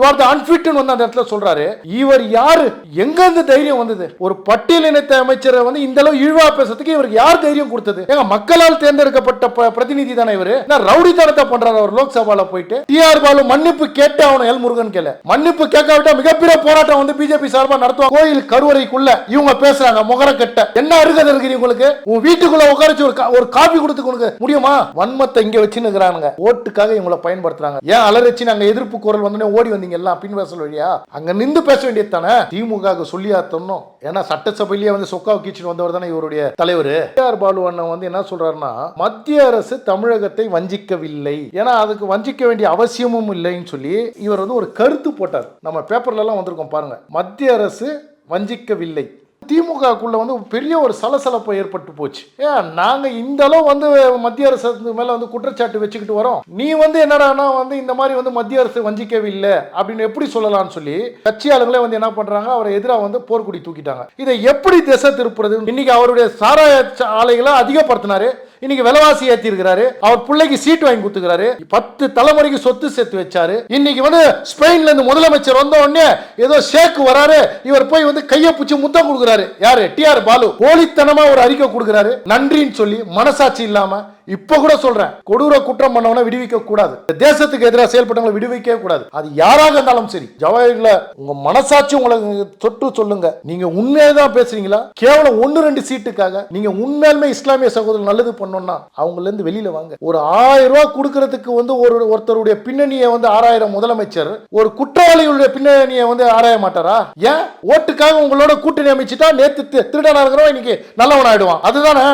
You are த அன்ஃபிட்னு வந்து அந்த இடத்துல சொல்றாரு. இவர் யாரு? எங்க இருந்து தைரியம் வந்தது? ஒரு பட்டியல் இணைத்த அமைச்சரை வந்து இந்த அளவு இழிவா பேசுறதுக்கு இவருக்கு யார் தைரியம் கொடுத்தது? எங்க மக்களால் தேர்ந்தெடுக்கப்பட்ட பிரதிநிதி தானே இவரு? ரவுடி தனத்தை பண்றாரு அவர் லோக்சபால போயிட்டு? டிஆர் பாலு மன்னிப்பு கேட்டு அவன் எல். முருகன் கேள. மன்னிப்பு கேட்காவிட்டா மிகப்பெரிய போராட்டம் வந்து பிஜேபி சார்பா நடத்துவாங்க. கோயில் கருவறைக்குள்ள இவங்க பேசுறாங்க முகர கட்ட என்ன அருகதை இருக்கிறீங்க உங்களுக்கு உன் வீட்டுக்குள்ள உட்காரச்சு ஒரு கா- ஒரு காபி கொடுத்து கொடுக்க முடியுமா? வன்மத்தை இங்க வச்சு நிக்கிறானுங்க ஓட்டுக்காக இவங்களை பயன்படுத்துறாங்க. ஏன் அலரச்சு நாங்க எதிர்ப்பு குரல் வந்தோடனே ஓடி வந்தீங்க? எல்லாம் பின்வாசல் வழியா அங்க நின்று பேச வேண்டியது தானே? திமுக சொல்லியா தரணும் ஏன்னா சட்டசபையிலேயே வந்து சொக்கா கீச்சின்னு வந்தவர் தானே இவருடைய தலைவர். ஆர் பாலு அண்ணன் வந்து என்ன சொல்றாருன்னா மத்திய அரசு தமிழகத்தை வஞ்சிக்கவில்லை. ஏன்னா அதுக்கு வஞ்சிக்க வேண்டிய அவசியமும் இல்லைன்னு சொல்லி இவர் வந்து ஒரு கருத்து போட்டார். நம்ம பேப்பர்ல எல்லாம் வந்திருக்கோம் பாருங்க. மத்திய அரசு வஞ்சிக்கவில்லை. திமுகக்குள்ளே வந்து பெரிய ஒரு சலசலப்பு ஏற்பட்டு போச்சு. ஏன்? நாங்கள் இந்த அளவு வந்து மத்திய அரசு மேலே வந்து குற்றச்சாட்டு வச்சுக்கிட்டு வரோம். நீ வந்து என்னடானா வந்து இந்த மாதிரி வந்து மத்திய அரசு வஞ்சிக்கவில்லை அப்படின்னு எப்படி சொல்லலாம்னு சொல்லி கட்சி ஆளுங்களே வந்து என்ன பண்ணுறாங்க அவரை எதிராக வந்து போர்க்குடி தூக்கிட்டாங்க. இதை எப்படி திசை திருப்புறது இன்னைக்கு அவருடைய சாராய ச- ஆலைகளை அதிகப்படுத்தினாரு இன்னைக்கு விலைவாசி ஏற்றிருக்கிறாரு அவர் பிள்ளைக்கு சீட் வாங்கி கொடுத்துக்கிறாரு. பத்து தலைமுறைக்கு சொத்து சேர்த்து வச்சாரு. இன்னைக்கு வந்து ஸ்பெயின்ல இருந்து முதலமைச்சர் வந்த உடனே ஏதோ ஷேக் வராரு. இவர் போய் வந்து கையை பிடிச்சி முத்தம் கொடுக்குறாரு. யாரு? டிஆர் பாலு. போலித்தனமா ஒரு அறிக்கை கொடுக்குறாரு. நன்றின்னு சொல்லி மனசாட்சி இல்லாம இப்ப கூட சொல்றேன் கொடூர குற்றம் பண்ணவன விடுவிக்க கூடாது. தேசத்துக்கு எதிராக செயல்பட்டவங்களை விடுவிக்கவே கூடாது. அது யாராக இருந்தாலும் சரி. ஜவஹர்ல உங்க மனசாட்சி உங்களை தொட்டு சொல்லுங்க. நீங்க உண்மையை தான் பேசுறீங்களா? கேவலம் ஒன்னு ரெண்டு சீட்டுக்காக நீங்க உண்மையாலுமே இஸ்லாமிய சகோதரர் நல்லது பண்ணோம்னா அவங்கள இருந்து வெளியில வாங்க. ஒரு ஆயிரம் ரூபாய் கொடுக்கறதுக்கு வந்து ஒரு ஒருத்தருடைய பின்னணியை வந்து ஆறாயிரம் முதலமைச்சர் ஒரு குற்றவாளிகளுடைய பின்னணியை வந்து ஆராய மாட்டாரா? ஏன்? ஓட்டுக்காக உங்களோட கூட்டணி அமைச்சுட்டா நேத்து திருடனா இருக்கிறவன் இன்னைக்கு நல்லவன் ஆயிடுவான் அதுதானே?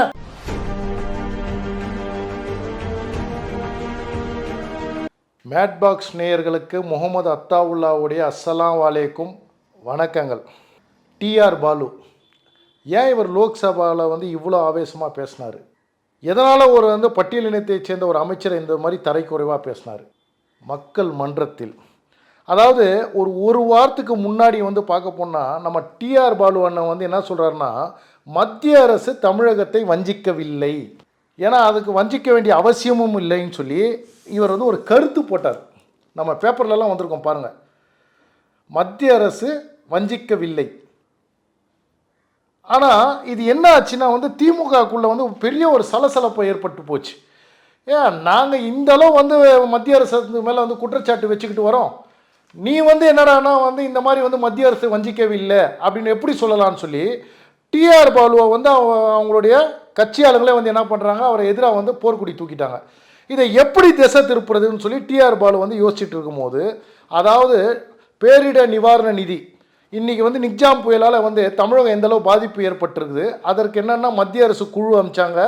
மேட்பாக்ஸ் நேயர்களுக்கு முகமது அத்தாவுல்லாவுடைய அஸ்ஸலாம் வலைக்கும் வணக்கங்கள். டிஆர் பாலு ஏன் இவர் லோக்சபாவில் வந்து இவ்வளோ ஆவேசமாக பேசினார்? எதனால் ஒரு வந்து பட்டியலினத்தைச் சேர்ந்த ஒரு அமைச்சர் இந்த மாதிரி தரைக்குறைவாக பேசினார்? மக்கள் மன்றத்தில். அதாவது ஒரு ஒரு வாரத்துக்கு முன்னாடி வந்து பார்க்க போனால் நம்ம டிஆர் பாலு அண்ணன் வந்து என்ன சொல்கிறாருன்னா மத்திய அரசு தமிழகத்தை வஞ்சிக்கவில்லை. ஏன்னா அதுக்கு வஞ்சிக்க வேண்டிய அவசியமும் இல்லைன்னு சொல்லி இவர் வந்து ஒரு கருத்து போட்டார். நம்ம பேப்பர்லலாம் வந்திருக்கோம் பாருங்கள் மத்திய அரசு வஞ்சிக்கவில்லை. ஆனால் இது என்ன ஆச்சுன்னா வந்து திமுகக்குள்ளே வந்து பெரிய ஒரு சலசலப்பு ஏற்பட்டு போச்சு. ஏன்? நாங்கள் இந்தளவு வந்து மத்திய அரசு மேலே வந்து குற்றச்சாட்டு வச்சுக்கிட்டு வரோம். நீ வந்து என்னடானா வந்து இந்த மாதிரி வந்து மத்திய அரசு வஞ்சிக்கவில்லை அப்படின்னு எப்படி சொல்லலாம்னு சொல்லி டிஆர் பாலுவை வந்து அவங்க- அவங்களுடைய கட்சியாளர்களே வந்து என்ன பண்ணுறாங்க அவரை எதிராக வந்து போர்க்குடி தூக்கிட்டாங்க. இதை எப்படி திசை திருப்புறதுன்னு சொல்லி டிஆர் பாலு வந்து யோசிச்சுட்டு இருக்கும்போது அதாவது பேரிடர் நிவாரண நிதி. இன்றைக்கி வந்து நிக்ஜாம் புயலால் வந்து தமிழகம் எந்த அளவு பாதிப்பு ஏற்பட்டிருக்குது அதற்கு என்னென்னா மத்திய அரசு குழு அமைச்சாங்க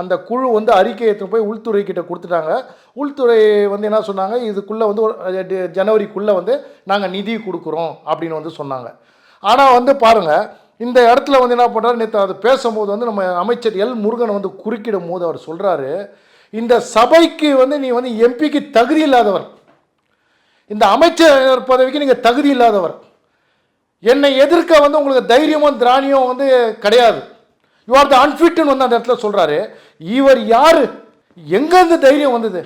அந்த குழு வந்து அறிக்கை எடுத்துட்டு போய் உள்துறை கிட்ட கொடுத்துட்டாங்க. உள்துறை வந்து என்ன சொன்னாங்க இதுக்குள்ளே வந்து ஒரு ஜனவரிக்குள்ளே வந்து நாங்கள் நிதி கொடுக்குறோம் அப்படின்னு வந்து சொன்னாங்க. ஆனால் வந்து பாருங்கள் இந்த இடத்துல வந்து என்ன பண்ணுறாரு நேற்று அது பேசும்போது வந்து நம்ம அமைச்சர் எல் முருகன் வந்து குறுக்கிடும் போது அவர் சொல்கிறாரு இந்த சபைக்கு வந்து நீ வந்து எம்பிக்கு தகுதி இல்லாதவர். இந்த அமைச்சர் பதவிக்கு நீங்கள் தகுதி இல்லாதவர். என்னை எதிர்க்க வந்து உங்களுக்கு தைரியமும் திராணியும் வந்து கிடையாது. யூ ஆர் த அன்ஃபிட்னு வந்து அந்த இடத்துல சொல்கிறாரு இவர் யார்? எங்கேருந்து தைரியம் வந்தது?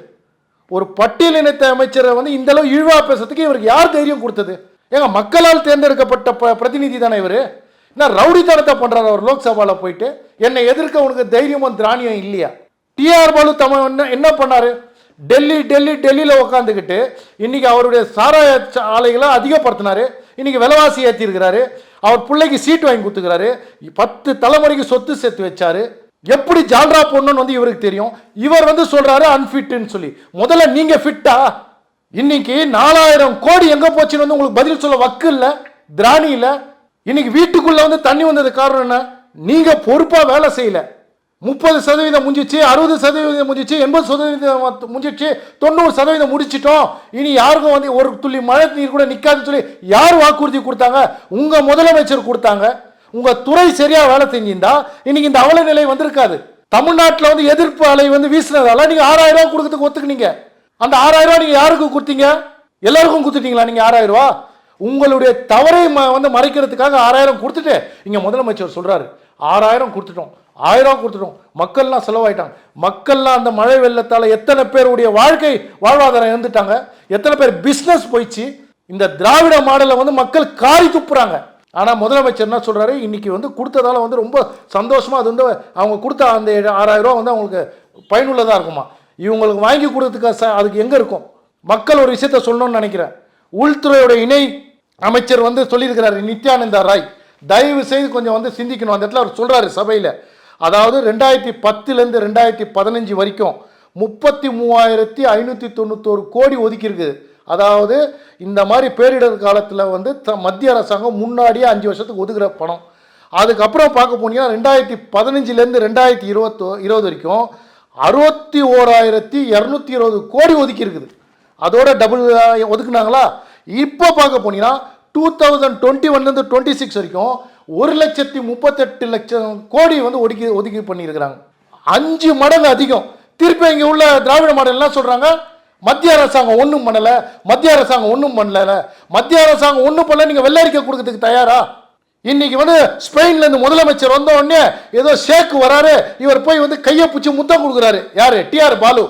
ஒரு பட்டியல் இனத்த அமைச்சரை வந்து இந்தளவு இழிவாக பேசுறதுக்கு இவருக்கு யார் தைரியம் கொடுத்தது? ஏங்க மக்களால் தேர்ந்தெடுக்கப்பட்ட ப பிரதிநிதி தானே இவர்? என்ன ரவுடித்தனத்தை பண்ணுறாரு அவர் லோக்சபாவில் போயிட்டு. என்னை எதிர்க்க உனக்கு தைரியமும் திராணியம் இல்லையா? டிஆர் பாலு தம என்ன என்ன பண்ணாரு? டெல்லி டெல்லி டெல்லியில் உட்காந்துக்கிட்டு இன்றைக்கி அவருடைய சாராய ஆலைகளை அதிகப்படுத்தினார். இன்றைக்கி விலைவாசி ஏற்றி இருக்கிறாரு அவர் பிள்ளைக்கு சீட் வாங்கி கொடுத்துக்கிறாரு. பத்து தலைமுறைக்கு சொத்து சேர்த்து வச்சாரு. எப்படி ஜால்ரா போடணும்னு வந்து இவருக்கு தெரியும். இவர் வந்து சொல்கிறாரு அன்ஃபிட்டுன்னு சொல்லி. முதல்ல நீங்கள் ஃபிட்டா இன்னைக்கு நாலாயிரம் கோடி எங்கே போச்சுன்னு வந்து உங்களுக்கு பதில் சொல்ல வக்கு இல்லை திராணி இல்லை. இன்னைக்கு வீட்டுக்குள்ளே வந்து தண்ணி வந்தது காரணம் என்ன? நீங்கள் பொறுப்பாக வேலை செய்யல. முப்பது சதவீதம் முடிஞ்சிச்சு அறுபது சதவீதம் முடிஞ்சிச்சு எண்பது சதவீதம் முடிஞ்சிச்சு தொண்ணூறு சதவீதம் முடிச்சிட்டோம். இனி யாருக்கும் வந்து ஒரு துள்ளி மழை நீர் கூட நிற்காதுன்னு சொல்லி யார் வாக்குறுதி கொடுத்தாங்க? உங்கள் முதலமைச்சர் கொடுத்தாங்க. உங்கள் துறை சரியாக வேலை செஞ்சிருந்தா இன்னைக்கு இந்த அவல நிலை வந்திருக்காது. தமிழ்நாட்டில் வந்து எதிர்ப்பு அலை வந்து வீசினதால நீங்கள் ஆறாயிரம் ரூபா கொடுக்கறதுக்கு ஒத்துக்குனீங்க. அந்த ஆறாயிரம் ரூபா நீங்கள் யாருக்கு கொடுத்தீங்க? எல்லாருக்கும் கொடுத்துட்டீங்களா நீங்கள் ஆறாயிரம் ரூபா உங்களுடைய தவறை ம- வந்து மறைக்கிறதுக்காக ஆறாயிரம் கொடுத்துட்டு இங்கே முதலமைச்சர் சொல்கிறாரு ஆறாயிரம் கொடுத்துட்டோம். ஆயிரம் கொடுத்துட்டோம். மக்கள்லாம் செலவாயிட்டாங்க. மக்கள்லாம் அந்த மழை வெள்ளத்தால் எத்தனை பேருடைய வாழ்க்கை வாழ்வாதாரம் இழந்துட்டாங்க. எத்தனை பேர் பிஸ்னஸ் போயிடுச்சு இந்த திராவிட மாடலை வந்து மக்கள் காரி துப்புறாங்க. ஆனால் முதலமைச்சர் என்ன சொல்கிறாரு இன்றைக்கி வந்து கொடுத்ததால வந்து ரொம்ப சந்தோஷமாக அது வந்து அவங்க கொடுத்த அந்த ஆறாயிரம் ரூபா வந்து அவங்களுக்கு பயனுள்ளதாக இருக்குமா? இவங்களுக்கு வாங்கி கொடுத்ததுக்கு ச- அதுக்கு எங்கே இருக்கும்? மக்கள் ஒரு விஷயத்த சொல்லணும்னு நினைக்கிறேன். உள்துறையோட இணை அமைச்சர் வந்து சொல்லியிருக்கிறாரு நித்யானந்தா ராய். தயவு செய்து கொஞ்சம் வந்து சிந்திக்கணும். அந்த இடத்துல அவர் சொல்கிறாரு சபையில். அதாவது ரெண்டாயிரத்தி பத்துலேருந்து ரெண்டாயிரத்தி பதினஞ்சு வரைக்கும் முப்பத்தி மூவாயிரத்தி ஐநூற்றி தொண்ணூத்தோரு கோடி ஒதுக்கியிருக்குது அதாவது இந்த மாதிரி பேரிடர் காலத்தில் வந்து த மத்திய அரசாங்கம் முன்னாடியே அஞ்சு வருஷத்துக்கு ஒதுக்குற பணம். அதுக்கப்புறம் பார்க்க போனீங்கன்னா ரெண்டாயிரத்தி பதினஞ்சுலேருந்து ரெண்டாயிரத்தி இருபத்தோ இருபது வரைக்கும் அறுபத்தி ஓராயிரத்தி இரநூத்தி இருபது கோடி ஒதுக்கி இருக்குது அதோட டபுள் ஒதுக்குனாங்களா? இப்போ பார்க்க போனீங்கன்னா டூ தௌசண்ட் டுவெண்ட்டி ஒன்லேருந்து டுவெண்ட்டி சிக்ஸ் வரைக்கும் ஒரு லட்சத்தி முப்பத்தெட்டு லட்சம் கோடி வந்து ஒதுக்கி ஒதுக்கி பண்ணியிருக்கிறாங்க. அஞ்சு மடங்கு அதிகம். திருப்பி இங்கே உள்ள திராவிட மாடல் என்ன சொல்கிறாங்க மத்திய அரசாங்கம் ஒன்றும் பண்ணலை. மத்திய அரசாங்கம் ஒன்றும் பண்ணல. மத்திய அரசாங்கம் ஒன்றும் பண்ணல. நீங்கள் வெள்ளரிக்கை கொடுக்கறதுக்கு தயாரா? இன்னைக்கு வந்து ஸ்பெயின்லேருந்து முதலமைச்சர் வந்த உடனே ஏதோ ஷேக் வராரு. இவர் போய் வந்து கையை பிடிச்சி முத்தம் கொடுக்குறாரு. யாரு? டிஆர் பாலு.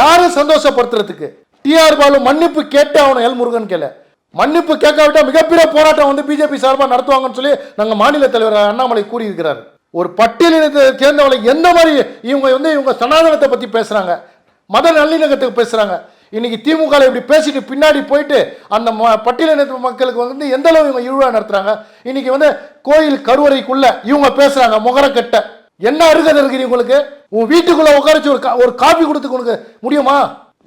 யாரு சந்தோஷப்படுத்துறதுக்கு? டிஆர் பாலு மன்னிப்பு கேட்டு அவனை எல் முருகன் கேள. மன்னிப்பு கேட்காவிட்டால் மிகப்பெரிய போராட்டம் வந்து பிஜேபி சார்பாக நடத்துவாங்கன்னு சொல்லி நாங்கள் மாநில தலைவர் அண்ணாமலை கூறியிருக்கிறார். ஒரு பட்டியலினத்தை சேர்ந்தவளை எந்த மாதிரி இவங்க வந்து இவங்க சனாதனத்தை பற்றி பேசுகிறாங்க மத நல்லிணக்கத்துக்கு பேசுகிறாங்க இன்னைக்கு திமுக இப்படி பேசிட்டு பின்னாடி போயிட்டு அந்த ம- பட்டியலினத்து மக்களுக்கு வந்து எந்த அளவு இவங்க இழுவா நடத்துறாங்க? இன்னைக்கு வந்து கோயில் கருவறைக்குள்ள இவங்க பேசுறாங்க முகரக்கட்டை. என்ன அருகதை இருக்குது உங்களுக்கு உன் வீட்டுக்குள்ள உட்காரச்சு ஒரு கா- ஒரு காஃபி கொடுத்து உனக்கு முடியுமா?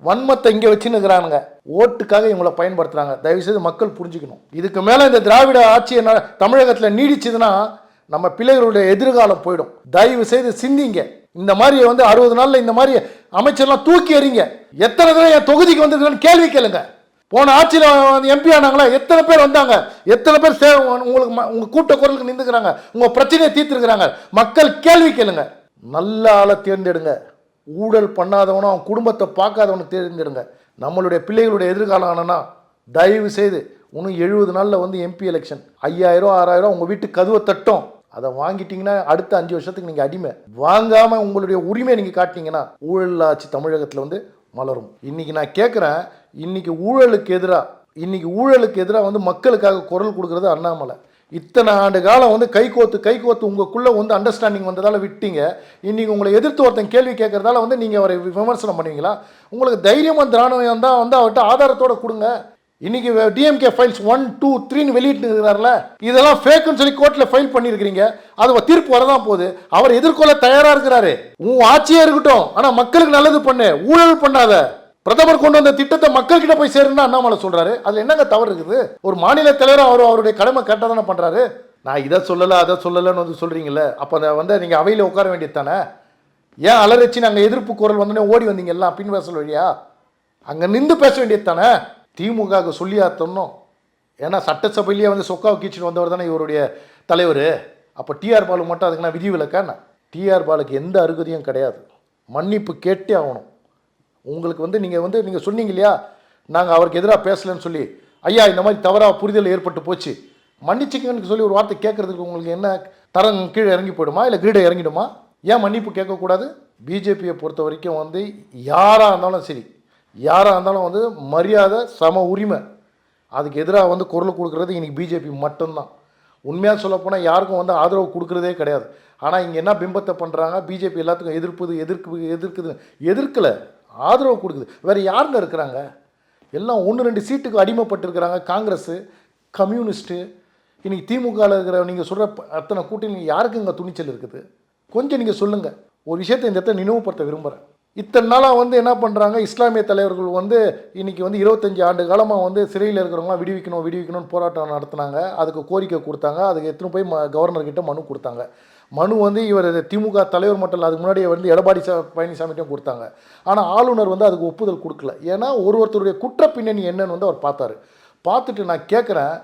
வன்மத்தை இங்கே வச்சுன்னுக்குறானுங்க ஓட்டுக்காக இவங்களை பயன்படுத்துகிறாங்க தயவுசெய்து மக்கள் புரிஞ்சுக்கணும். இதுக்கு மேலே இந்த திராவிட ஆட்சி என்ன தமிழகத்தில் நீடிச்சதுன்னா நம்ம பிள்ளைகளுடைய எதிர்காலம் போயிடும். தயவு செய்து சிந்திங்க. இந்த மாதிரி வந்து அறுபது நாளில் இந்த மாதிரி அமைச்சர்லாம் தூக்கி எறிங்க. எத்தனை தடவை என் தொகுதிக்கு வந்திருக்கிறேன்னு கேள்வி கேளுங்க. போன ஆட்சியில் எம்பி ஆனாங்களா எத்தனை பேர் வந்தாங்க? எத்தனை பேர் சே உங்களுக்கு ம- கூட்ட குரலுக்கு நின்றுக்கிறாங்க. உங்கள் பிரச்சனையை தீர்த்துருக்குறாங்க. மக்கள் கேள்வி கேளுங்க. நல்ல ஆளை தேர்ந்தெடுங்க. ஊழல் பண்ணாதவனும் அவன் குடும்பத்தை பார்க்காதவனுக்கு தேர்ந்தெடுங்க நம்மளுடைய பிள்ளைகளுடைய எதிர்காலம் ஆனால் தயவு செய்து இன்னும் எழுபது நாளில் வந்து எம்பி எலெக்ஷன் ஐயாயிரம் ஆறாயிரம் உங்கள் வீட்டு கதுவை தட்டும். அதை வாங்கிட்டீங்கன்னா அடுத்த அஞ்சு வருஷத்துக்கு நீங்கள் அடிமை. வாங்காமல் உங்களுடைய உரிமையை நீங்கள் காட்டினீங்கன்னா ஊழல் ஆட்சி தமிழகத்தில் வந்து மலரும். இன்னைக்கு நான் கேட்குறேன் இன்றைக்கி ஊழலுக்கு எதிராக இன்றைக்கி ஊழலுக்கு எதிராக வந்து மக்களுக்காக குரல் கொடுக்குறது அண்ணாமலை. இத்தனை ஆண்டு காலம் வந்து கை கோத்து கை கோத்து உங்களுக்குள்ள வந்து அண்டர்ஸ்டாண்டிங் வந்ததால விட்டீங்க. இன்றைக்கி உங்களை எதிர்த்து ஒருத்தன் கேள்வி கேட்குறதால வந்து நீங்கள் அவரை விமர்சனம் பண்ணுவீங்களா? உங்களுக்கு தைரியமாக திராணம் தான் வந்து அவர்கிட்ட ஆதாரத்தோட கொடுங்க. இன்றைக்கி டிஎம்கே ஃபைல்ஸ் ஒன் டூ த்ரீன்னு வெளியிட்டு இருக்கிறார்ல இதெல்லாம் ஃபேக்குன்னு சொல்லி கோர்ட்டில் ஃபைல் பண்ணியிருக்கிறீங்க. அது தீர்ப்பு வரதான் போகுது. அவர் எதிர்கொள்ள தயாராக இருக்கிறாரு. உன் ஆட்சியாக இருக்கட்டும். ஆனால் மக்களுக்கு நல்லது பண்ணு. ஊழல் பண்ணாத. பிரதமர் கொண்டு வந்த திட்டத்தை மக்கள் கிட்ட போய் சேருன்னா அண்ணாமலை சொல்றாரு. அதுல என்னங்க தவறு இருக்குது? ஒரு மாநில தலைவர் அவர் அவருடைய கடமை கரெக்டாக தானே பண்றாரு? நான் இதை சொல்லலை அதை சொல்லலைன்னு வந்து சொல்றீங்கல்ல. அப்போ அதை வந்து நீங்க அவையில உட்கார வேண்டியது தானே? ஏன் அலறிச்சு நாங்கள் எதிர்ப்பு குரல் வந்தோடனே ஓடி வந்தீங்க எல்லாம் பின் வாசல் வழியா? அங்கே நின்று பேச வேண்டியது தானே? திமுகவுக்கு சொல்லியா தரணும். ஏன்னா சட்டசபையிலேயே வந்து சொக்காவை கீச்சுட்டு வந்தவர் தானே இவருடைய தலைவர். அப்போ டிஆர் பாலு மட்டும் அதுக்கு நான் விதி விலக்கான டிஆர் பாலுக்கு எந்த அருகதையும் கிடையாது. மன்னிப்பு கேட்டே ஆகணும். உங்களுக்கு வந்து நீங்கள் வந்து நீங்கள் சொன்னீங்க இல்லையா? நாங்கள் அவருக்கு எதிராக பேசலைன்னு சொல்லி ஐயா இந்த மாதிரி தவறாக புரிதல் ஏற்பட்டு போச்சு. மன்னிச்சுக்கன்னு சொல்லி ஒரு வார்த்தை கேட்கறதுக்கு உங்களுக்கு என்ன தரம் கீழே இறங்கி போயிடுமா? இல்லை கிரீடை இறங்கிடுமா? ஏன் மன்னிப்பு கேட்கக்கூடாது? பிஜேபியை பொறுத்த வரைக்கும் வந்து யாராக இருந்தாலும் சரி யாராக இருந்தாலும் வந்து மரியாதை சம உரிமை அதுக்கு எதிராக வந்து குரல் கொடுக்குறது இன்றைக்கி பிஜேபி மட்டும்தான். உண்மையாக சொல்லப்போனால் யாருக்கும் வந்து ஆதரவு கொடுக்கறதே கிடையாது. ஆனால் இங்கே என்ன பிம்பத்தை பண்ணுறாங்க பிஜேபி எல்லாத்துக்கும் எதிர்ப்புது எதிர்க்கு எதிர்க்குது எதிர்க்கலை. ஆதரவு கொடுக்குது. வேறு யாருங்க இருக்கிறாங்க? எல்லாம் ஒன்று ரெண்டு சீட்டுக்கு அடிமைப்பட்டிருக்கிறாங்க காங்கிரஸு கம்யூனிஸ்ட்டு. இன்றைக்கி திமுகவில் இருக்கிற நீங்கள் சொல்கிற அத்தனை கூட்டணி யாருக்கு இங்கே துணிச்சல் இருக்குது? கொஞ்சம் நீங்கள் சொல்லுங்கள் ஒரு விஷயத்தை இந்த இடத்த நினைவுபடுத்த விரும்புகிறேன் இத்தனை நாளாக வந்து என்ன பண்ணுறாங்க இஸ்லாமிய தலைவர்கள் வந்து இன்றைக்கி வந்து இருபத்தஞ்சி ஆண்டு காலமாக வந்து சிறையில் இருக்கிறவங்களாம் விடுவிக்கணும் விடுவிக்கணும்னு போராட்டம் நடத்துனாங்க. அதுக்கு கோரிக்கை கொடுத்தாங்க. அதுக்கு எடுத்துன்னு போய் ம கவர்னர்கிட்ட மனு கொடுத்தாங்க. மனு வந்து இவர் திமுக தலைவர் மட்டும் இல்லை அதுக்கு முன்னாடி வந்து எடப்பாடி சா பழனிசாமிட்டையும் கொடுத்தாங்க. ஆனால் ஆளுநர் வந்து அதுக்கு ஒப்புதல் கொடுக்கல. ஏன்னா ஒரு ஒருத்தருடைய குற்ற பின்னணி என்னன்னு வந்து அவர் பார்த்தாரு. பார்த்துட்டு நான் கேட்குறேன்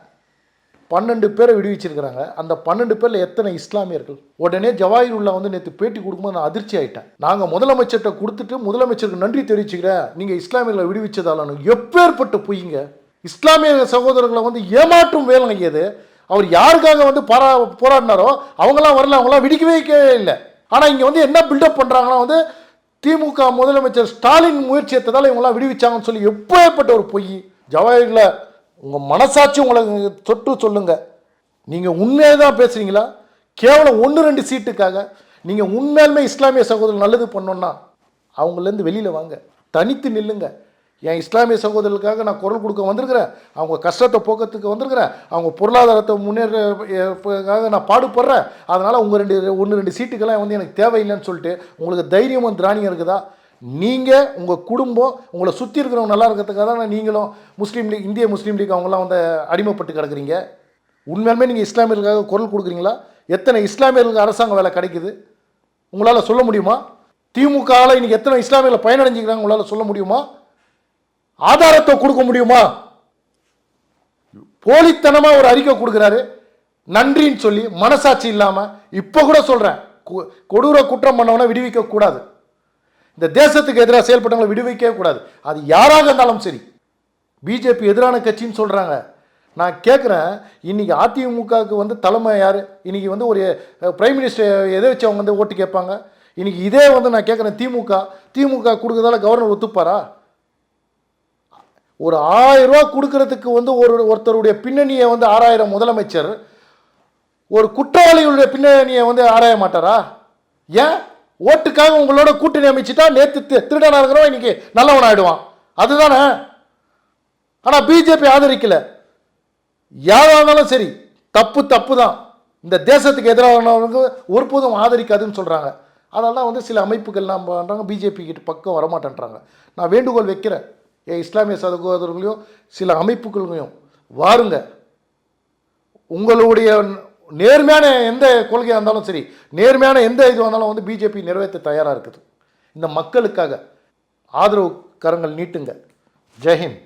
பன்னெண்டு பேரை விடுவிச்சிருக்கிறாங்க. அந்த பன்னெண்டு பேரில் எத்தனை இஸ்லாமியர்கள்? உடனே ஜவாஹிருல்லா வந்து நேற்று பேட்டி கொடுக்கும்போது நான் அதிர்ச்சி ஆகிட்டேன் நாங்கள் முதலமைச்சர்கிட்ட கொடுத்துட்டு முதலமைச்சருக்கு நன்றி தெரிவிச்சுக்கிறேன். நீங்கள் இஸ்லாமியர்களை விடுவிச்சதாலும் எப்பேற்பட்டு பொய்ங்க? இஸ்லாமிய சகோதரர்களை வந்து ஏமாற்றும் வேலை இது அவர் யாருக்காக வந்து பாரா போராடினாரோ அவங்களாம் வரல அவங்களாம் விடிக்கவே இல்லை. ஆனால் இங்கே வந்து என்ன பில்டப் பண்ணுறாங்கன்னா வந்து திமுக முதலமைச்சர் ஸ்டாலின் முயற்சி எடுத்ததால் இவங்களாம் விடுவிச்சாங்கன்னு சொல்லி எப்பேற்பட்ட ஒரு பொய். ஜவஹர்ல உங்கள் மனசாட்சி உங்களை தொட்டு சொல்லுங்கள் நீங்கள் உண்மையாக தான் பேசுகிறீங்களா கேவலம் ஒன்று ரெண்டு சீட்டுக்காக நீங்கள் உண்மையாலுமே இஸ்லாமிய சகோதரர் நல்லது பண்ணோன்னா அவங்களேருந்து வெளியில் வாங்க. தனித்து நில்லுங்கள் என் இஸ்லாமிய சகோதரர்களுக்காக நான் குரல் கொடுக்க வந்திருக்கிறேன். அவங்க கஷ்டத்தை போக்கத்துக்கு வந்திருக்கிறேன். அவங்க பொருளாதாரத்தை முன்னேறக்காக நான் பாடுபடுறேன். அதனால் உங்கள் ரெண்டு ஒன்று ரெண்டு சீட்டுக்கெல்லாம் வந்து எனக்கு தேவையில்லைன்னு சொல்லிட்டு உங்களுக்கு தைரியமும் திராணியம் இருக்குதா? நீங்கள் உங்கள் குடும்பம் உங்களை சுற்றி இருக்கிறவங்க நல்லா இருக்கிறதுக்காக தான் நீங்களும் முஸ்லீம் லீக் இந்திய முஸ்லீம் லீக் அவங்களாம் வந்து அடிமைப்பட்டு கிடக்குறீங்க. உண்மையாலுமே நீங்கள் இஸ்லாமியர்களுக்காக குரல் கொடுக்குறீங்களா? எத்தனை இஸ்லாமியர்களுக்கு அரசாங்க வேலை கிடைக்குது? உங்களால் சொல்ல முடியுமா? திமுகவில் இன்றைக்கி எத்தனை இஸ்லாமியர்கள் பயனடைஞ்சிக்கிறாங்க உங்களால் சொல்ல முடியுமா? ஆதாரத்தை கொடுக்க முடியுமா? போலித்தனமாக ஒரு அறிக்கை கொடுக்குறாரு. நன்றின்னு சொல்லி மனசாட்சி இல்லாமல் இப்போ கூட சொல்கிறேன் கொடூர குற்றம் பண்ணவனை விடுவிக்க கூடாது. இந்த தேசத்துக்கு எதிராக செயல்பட்டவங்களை விடுவிக்கவே கூடாது. அது யாராக இருந்தாலும் சரி. பிஜேபி எதிரான கட்சின்னு சொல்கிறாங்க நான் கேட்குறேன் இன்றைக்கி அதிமுகவுக்கு வந்து தலைமை யார்? இன்றைக்கி வந்து ஒரு பிரைம் மினிஸ்டர் எதை வச்சு அவங்க வந்து ஓட்டு கேட்பாங்க? இன்றைக்கி இதே வந்து நான் கேட்குறேன் திமுக. திமுக கொடுக்குறதால கவர்னர் ஒத்துப்பாரா? ஒரு ஆயிரம் ரூபா கொடுக்கறதுக்கு வந்து ஒரு ஒருத்தருடைய பின்னணியை வந்து ஆறாயிரம் முதலமைச்சர் ஒரு குற்றவாளிகளுடைய பின்னணியை வந்து ஆராய மாட்டாரா? ஏன்? ஓட்டுக்காக உங்களோட கூட்டணி அமைச்சுட்டா நேற்று திருடனா இருக்கிறவன் இன்னைக்கு நல்லவன் ஆயிடுவான். அதுதானே? ஆனால் பிஜேபி ஆதரிக்கல. யாராக இருந்தாலும் சரி தப்பு தப்பு தான் இந்த தேசத்துக்கு எதிரானவங்க ஒருபோதும் ஆதரிக்காதுன்னு சொல்கிறாங்க அதனால தான் வந்து சில அமைப்புகள்லாம் பண்ணுறாங்க பிஜேபி கிட்ட பக்கம் வரமாட்டேன்றாங்க. நான் வேண்டுகோள் வைக்கிறேன். ஏன் இஸ்லாமிய சகோதரர்களையும் சில அமைப்புகளையும் வாருங்க. உங்களுடைய நேர்மையான எந்த கொள்கையாக இருந்தாலும் சரி நேர்மையான எந்த இது வந்தாலும் வந்து பிஜேபி நிறைவேற்ற தயாராக இருக்குது. இந்த மக்களுக்காக ஆதரவு கரங்கள் நீட்டுங்க ஜெய்ஹிந்த்